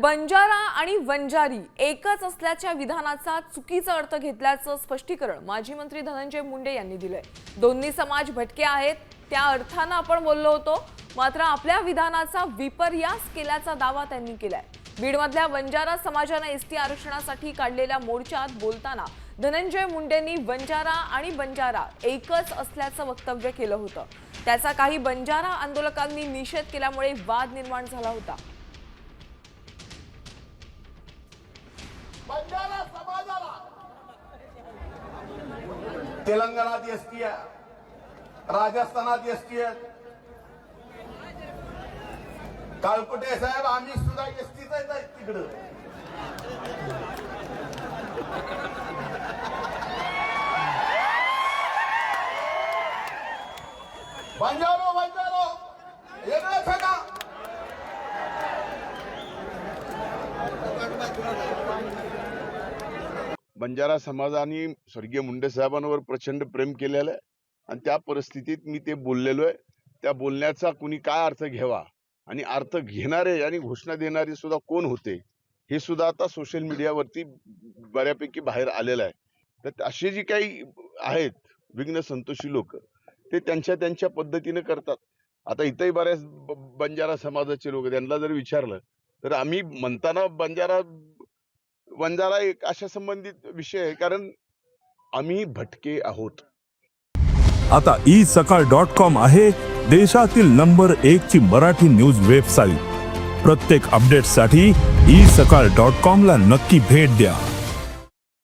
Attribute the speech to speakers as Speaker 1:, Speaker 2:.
Speaker 1: बंजारा आणि वंजारी एकच असल्याच्या विधानाचा चुकीचा अर्थ घेतल्याचं स्पष्टीकरण माजी मंत्री धनंजय मुंडे यांनी दिलंय. दोन्ही समाज भटके आहेत त्या अर्थानं आपण बोललो होतो. मात्र आपल्या विधानाचा विपर्यास केल्याचा दावा त्यांनी केलाय. बीडमधल्या वंजारा समाजानं एसटी आरक्षणासाठी काढलेल्या मोर्चात बोलताना धनंजय मुंडेंनी वंजारा आणि बंजारा एकच असल्याचं वक्तव्य केलं होतं. त्याचा काही बंजारा आंदोलकांनी निषेध केल्यामुळे वाद निर्माण झाला होता.
Speaker 2: तेलंगणात एसटी आहे राजस्थानात एसटी आहे काळकुटे साहेब आम्ही सुद्धा एसटीच आहेत तिकडं. बंजारो बंजारो वेगळंच आहे का
Speaker 3: बंजारा समाजाने स्वर्गीय मुंडे साहेबांवर प्रचंड प्रेम केलेलं आहे. आणि त्या परिस्थितीत मी ते बोललेलो आहे. त्या बोलण्याचा कुणी काय अर्थ घ्यावा आणि अर्थ घेणारे आणि घोषणा देणारे सुद्धा कोण होते हे सुद्धा आता सोशल मीडियावरती बऱ्यापैकी बाहेर आलेलं आहे. तर असे जे काही आहेत विघ्न संतोषी लोक ते त्यांच्या त्यांच्या पद्धतीने करतात. आता इथंही बऱ्याच बंजारा समाजाचे लोक त्यांना जर विचारलं तर आम्ही म्हणताना बंजारा वंजारा एक अशा संबंधित विषय आहे कारण आम्ही भटके आहोत.
Speaker 4: आता ई सकाळ डॉट कॉम आहे देशातील नंबर एक ची मराठी न्यूज वेबसाईट. प्रत्येक अपडेटसाठी ई सकाळ डॉट कॉम ला नक्की भेट द्या.